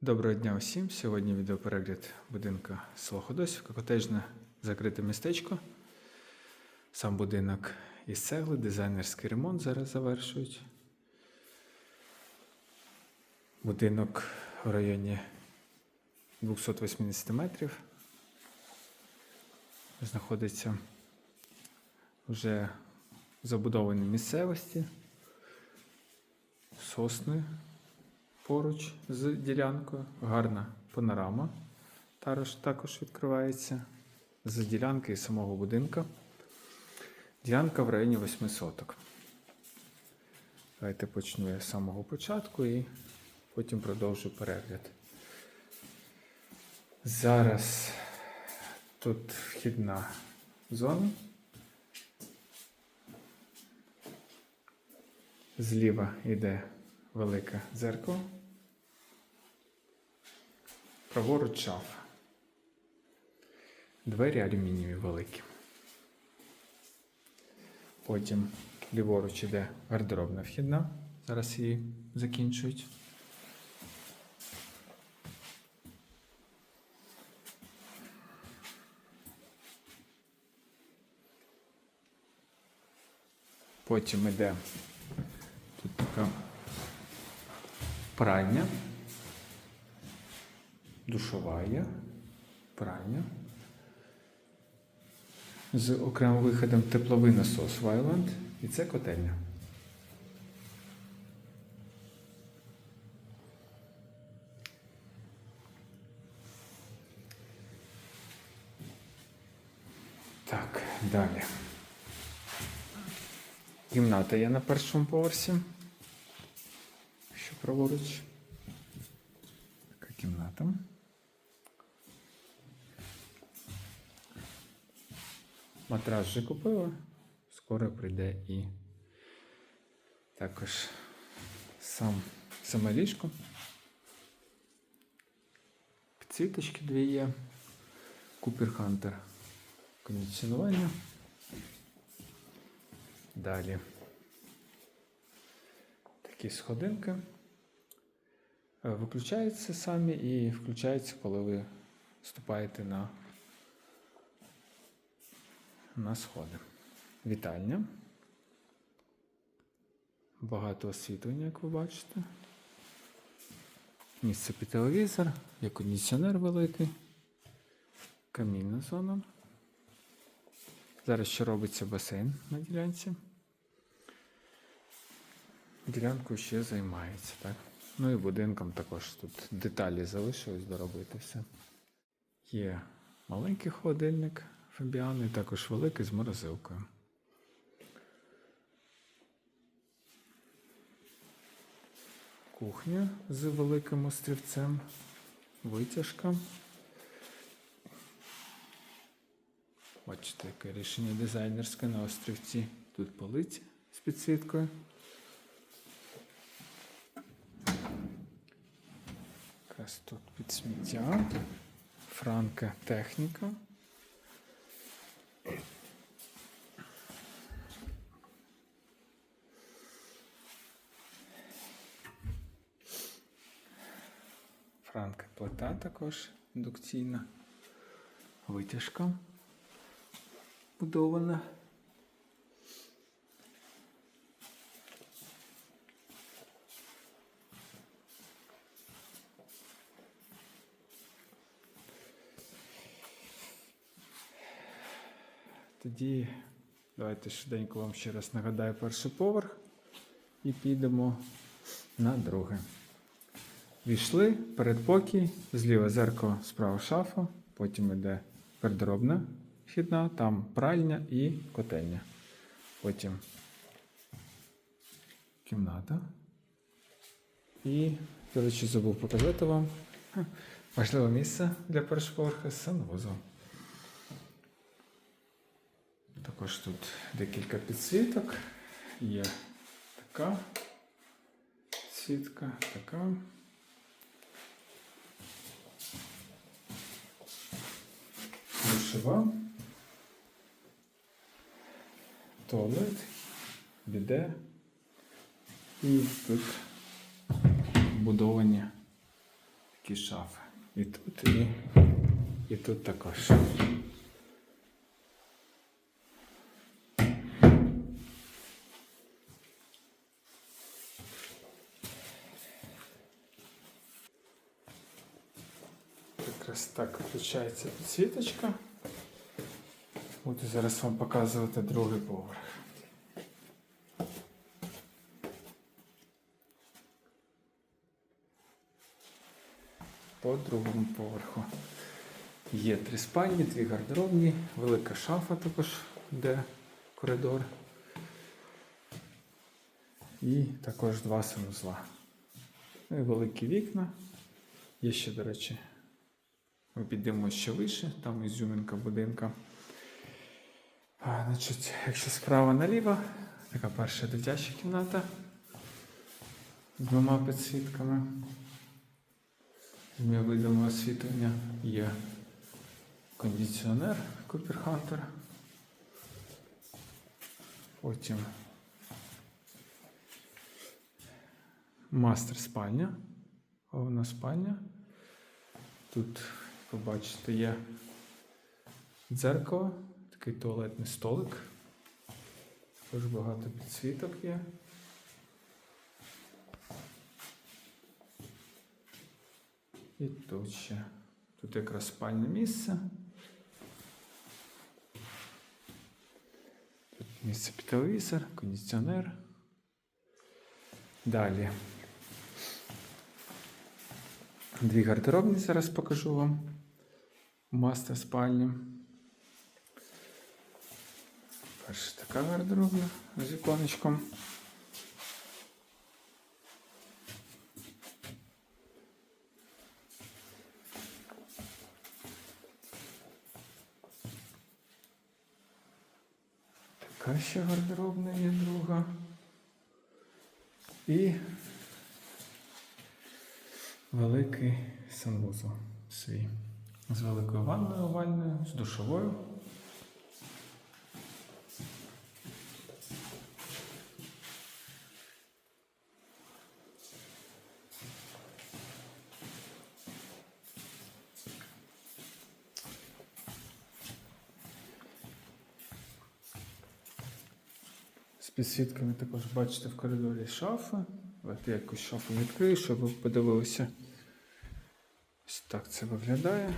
Доброго дня усім. Сьогодні відеоперегляд будинку село Ходосівка, котежне закрите містечко. Сам будинок із цегли, дизайнерський ремонт зараз завершують. Будинок в районі 280 метрів. Знаходиться вже в забудованій місцевості. Сосни поруч з ділянкою. Гарна панорама. Також, відкривається з ділянки і самого будинку. Ділянка в районі 8 соток. Давайте почну я з самого початку і потім продовжу перегляд. Зараз тут вхідна зона. Зліва йде велике дзеркало. Праворуч шафа. Двері алюмінієві великі. Потім ліворуч іде гардеробна вхідна. Зараз її закінчують. Потім іде тут така пральня. Душова є, пральня. З окремим виходом тепловий насос Вайланд. І це котельня. Так, далі. Кімната є на першому поверсі. Що праворуч? Така кімната. Матрас вже купила. Скоро прийде і також сам саме ліжко. Підсвіточки дві є. Купер Хантер. Кондиціонування. Далі. Такі сходинки. Виключаються самі і включаються, коли ви вступаєте на, на сходи. Вітальня. Багато освітлення, як ви бачите. Місце під телевізор, є кондиціонер великий. Камінна зона. Зараз ще робиться басейн на ділянці. Ділянку ще займається, так? Ну і будинком також тут деталі залишилось доробити все. Є маленький холодильник Фабіан і також великий з морозилкою. Кухня з великим острівцем, витяжка. Бачите, яке рішення дизайнерське на острівці. Тут полиці з підсвіткою. Якраз тут під сміття. Франка техніка. Франка плита також індукційна. Витяжка будована. Тоді давайте швиденько вам ще раз нагадаю перший поверх і підемо на друге. Війшли, передпокій, зліва зеркало, справа шафа, потім йде гардеробна вхідна, там пральня і котельня. Потім кімната. І, до речі, забув показати вам важливе місце для першого поверху санвузол. Також тут декілька підсвіток. Є така підсвітка, така. Душова. Туалет, біде. І тут будовані такі шафи. І тут, і, і тут також. Якраз так включається підсвіточка. Буду зараз вам показувати другий поверх. По другому поверху є три спальні, дві гардеробні, велика шафа також, де коридор. І також два санузла. Ну і великі вікна. Є ще, до речі, ми підемо ще вище, там ізюминка будинка. Значить, якщо справа наліво, така перша дитяча кімната з двома підсвітками. З видами освітлення є кондиціонер Cooper Hunter. Потім мастер спальня, головна спальня. Тут, побачите, є дзеркало, такий туалетний столик. Також багато підсвіток є. І тут ще. Тут якраз спальне місце. Тут місце під телевізор, кондиціонер. Далі. Дві гардеробні зараз покажу вам. Мастер спальні. Перша така гардеробна з віконечком. Така ще гардеробна є друга. І великий санвузол свій. З великою ванною овальною, з душовою. Підсвітками також бачите в коридорі шафа. Давайте якусь шафу відкрию, щоб ви подивилися. Ось так це виглядає.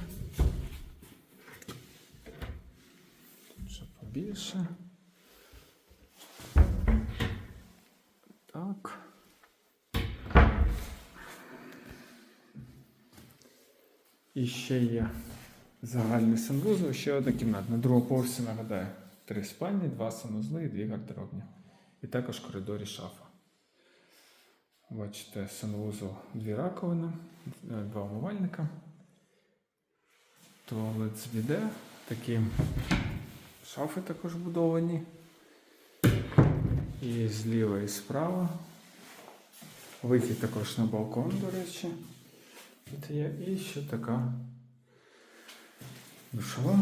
Тут ще побільше. Так. І ще є загальний санвузол, ще одна кімната. На другому поверсі нагадаю. Три спальні, два санузли і дві гардеробні. І також в коридорі шафа. Бачите, санвузол дві раковини, два умивальника. Туалет з. Такі шафи також будовані. І зліва і справа. Вихід також на балкон, до речі. І ще така душова.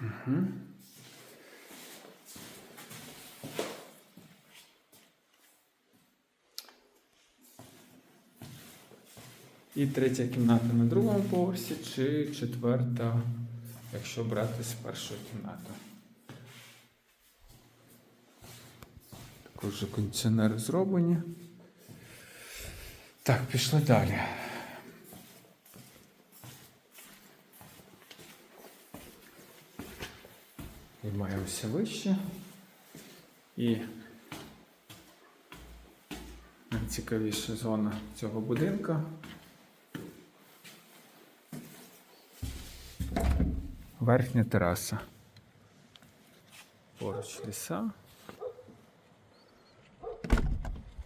Угу. І третя кімната на другому поверсі, чи четверта, якщо брати з першої кімнати. Також кондиціонери зроблені. Так, пішли далі. Піднімаємося вище. І найцікавіша зона цього будинка. Верхня тераса. Поруч ліса.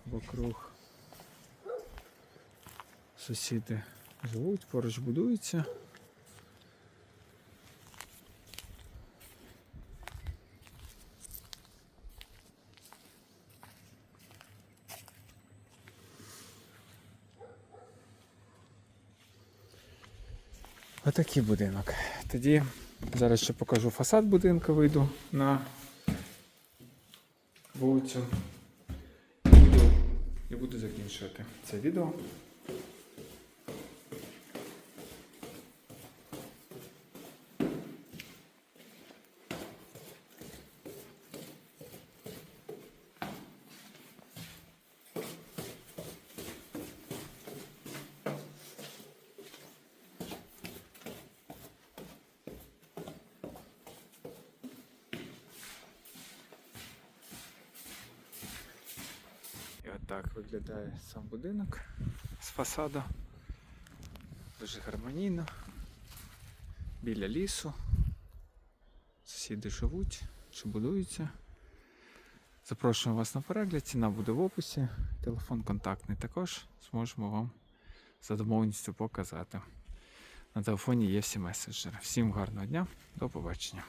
Вокруг сусіди живуть, поруч будуються. Отакий будинок. Тоді зараз ще покажу фасад будинку, вийду на вулицю. І буду, і буду закінчувати це відео. І отак виглядає сам будинок з фасаду. Дуже гармонійно. Біля лісу. Сусіди живуть чи будуються. Запрошуємо вас на перегляд, ціна буде в описі. Телефон контактний також зможемо вам за домовленістю показати. На телефоні є всі меседжери. Всім гарного дня, до побачення.